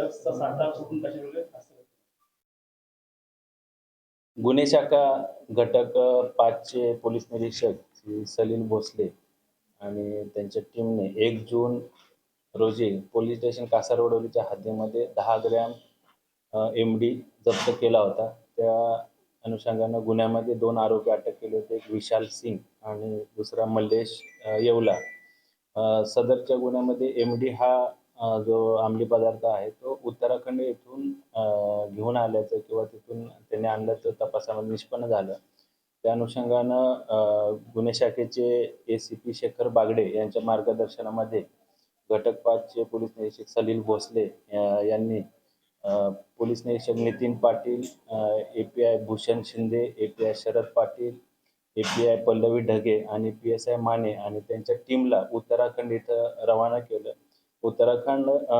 ड्रग्सचा साठा कुठून कशामुळे गुन्हे शाखा घटक पाचचे पोलीस निरीक्षक सलील भोसले आणि त्यांच्या टीमने एक जून रोजी पोलीस स्टेशन कासारवडोलीच्या हद्दीमध्ये दहा ग्रॅम एम डी जप्त केला होता. त्या अनुषंगानं गुन्ह्यामध्ये दोन आरोपी अटक केले होते. एक विशाल सिंग आणि दुसरा मल्लेश येवला. सदरच्या गुन्ह्यामध्ये एम डी हा जो अंमली पदार्थ आहे तो उत्तराखंड येथून घेऊन आल्याचं किंवा तिथून त्यांनी आणल्याचं तपासामध्ये निष्पन्न झालं. त्या अनुषंगानं गुन्हे शाखेचे A C P Shekhar Bagade यांच्या मार्गदर्शनामध्ये घटक पाचचे पोलीस निरीक्षक सलील भोसले यांनी पोलीस निरीक्षक Nitin Patil A P I Bhushan Shinde A P I Sharad Patil A P I Pallavi Dhage आणि पी एस आय माने आणि त्यांच्या टीमला उत्तराखंड इथं रवाना केलं. उत्तराखंड अ,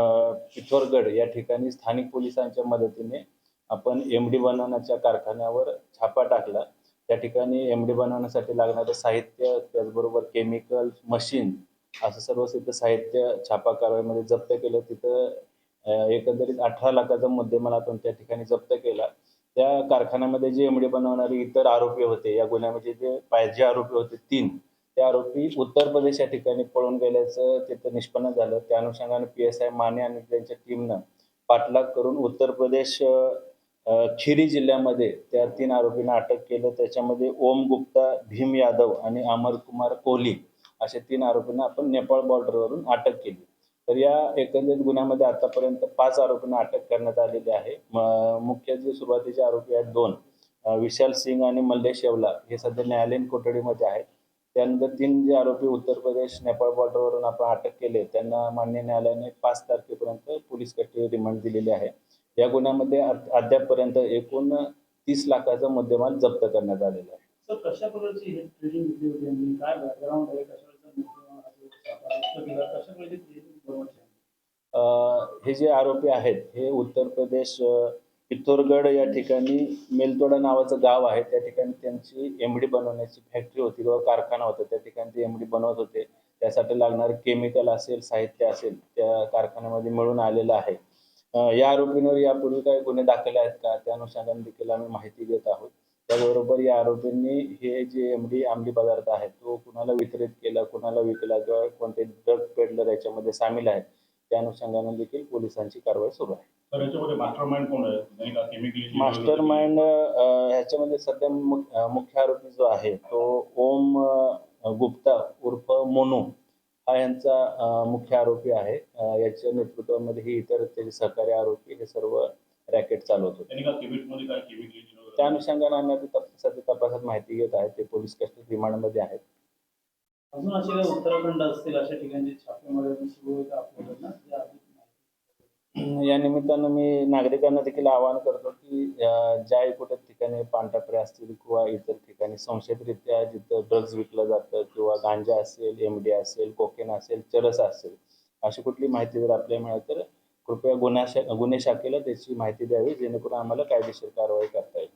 पिथोरगड या ठिकाणी स्थानिक पोलिसांच्या मदतीने आपण एम डी बनवण्याच्या कारखान्यावर छापा टाकला. त्या ठिकाणी एम डी बनवण्यासाठी लागणारं साहित्य त्याचबरोबर केमिकल मशीन असं सर्व तिथं साहित्य छापा कारवाईमध्ये जप्त केलं. तिथं एकंदरीत अठरा लाखाचा मुद्देमाल आपण त्या ठिकाणी जप्त केला. त्या कारखान्यामध्ये जे एमडी बनवणारे इतर आरोपी होते या गुन्ह्यामध्ये जे पाहिजे आरोपी होते तीन. ते आरोपी उत्तर प्रदेश या ठिकाणी पळून गेल्याचं तिथं निष्पन्न झालं. त्या अनुषंगाने पी एस आय माने आणि त्यांच्या टीमनं पाठलाग करून उत्तर प्रदेश खिरी जिल्ह्यामध्ये त्या तीन आरोपींना अटक केलं. त्याच्यामध्ये ओम गुप्ता भीम यादव आणि अमर कुमार कोहली अशा तीन आरोपींना आपण नेपाळ बॉर्डरवरून अटक केली. तर या एकंदरीत गुन्ह्यामध्ये आतापर्यंत पाच आरोपींना अटक करण्यात आलेली आहे. म- मुख्य जे सुरुवातीचे आरोपी आहेत दोन विशाल सिंग आणि मल्लेश येवला हे सध्या न्यायालयीन कोठडीमध्ये आहेत. त्यानंतर तीन जे आरोपी उत्तर प्रदेश नेपाळ बॉर्डरवरून आपण अटक केले. त्यांना मान्य न्यायालयाने पाच तारखेपर्यंत पोलीस कस्टडी रिमांड दिलेली आहे. या गुन्ह्यामध्ये अद- अद्यापपर्यंत एकूण तीस लाखाचा मुद्देमाल जप्त करण्यात आलेला आहे. सर कशा प्रकारची हे घेतली होती काय बॅकग्राऊंड आहे? कशा हे जे आरोपी आहेत हे उत्तर प्रदेश पिथोरगड या ठिकाणी मेलतोडा नावाचं गाव आहे. त्या ठिकाणी त्यांची एमडी बनवण्याची फॅक्टरी होती किंवा कारखाना होता. त्या ठिकाणी ते एमडी बनवत होते. त्यासाठी लागणारं केमिकल असेल साहित्य असेल त्या कारखान्यामध्ये मिळून आलेलं आहे. या आरोपींवर यापूर्वी काही गुन्हे दाखल आहेत का? त्या अनुषंगाने देखील आम्ही माहिती देत आहोत. त्याबरोबर या आरोपींनी हे जे एमडी अंमली पदार्थ आहे तो कुणाला वितरित केला कुणाला विकला किंवा कोणते ड्रग पेडलर याच्यामध्ये सामील आहेत त्या अनुषंगाने देखील पोलिसांची कारवाई सुरू आहे. तर याच्यामध्ये मास्टर माइंड कोण आहे? नाही का केमिकली मास्टर माइंड ह्याच्यामध्ये सध्या मु- मुख्य आरोपी जो आहे तो ओम अ, गुप्ता उर्फ मोनू हा यांचा अ, मुख्य आरोपी आहे. अ, याच्या नेतृत्वामध्ये ही इतर त्याचे सहकारी आरोपी हे सर्व रॅकेट चालवत होते. त्यांनी का केमिकल काय केमिकली त्या अनुषंगाने आम्ही आता तप- सध्या तपासात माहिती घेत आहे. ते पोलीस कस्टडी रिमांडमध्ये आहेत. अजून असे काही उत्तराखंड असतील अशा ठिकाणचे छापेमारी सुरू आपल्याकडनं या निमित्तानं मी नागरिकांना देखील आवाहन करतो की ज्या कुठे ठिकाणी पानटापरे असतील किंवा इतर ठिकाणी संशयितरित्या जिथं ड्रग्ज विकलं जातं किंवा गांजा असेल एम डी असेल कोकेन असेल चरस असेल अशी कुठली माहिती जर आपल्याला मिळाली तर कृपया गुन्हा गुन्हे शाखेला त्याची माहिती द्यावी जेणेकरून आम्हाला कायदेशीर कारवाई करता येईल.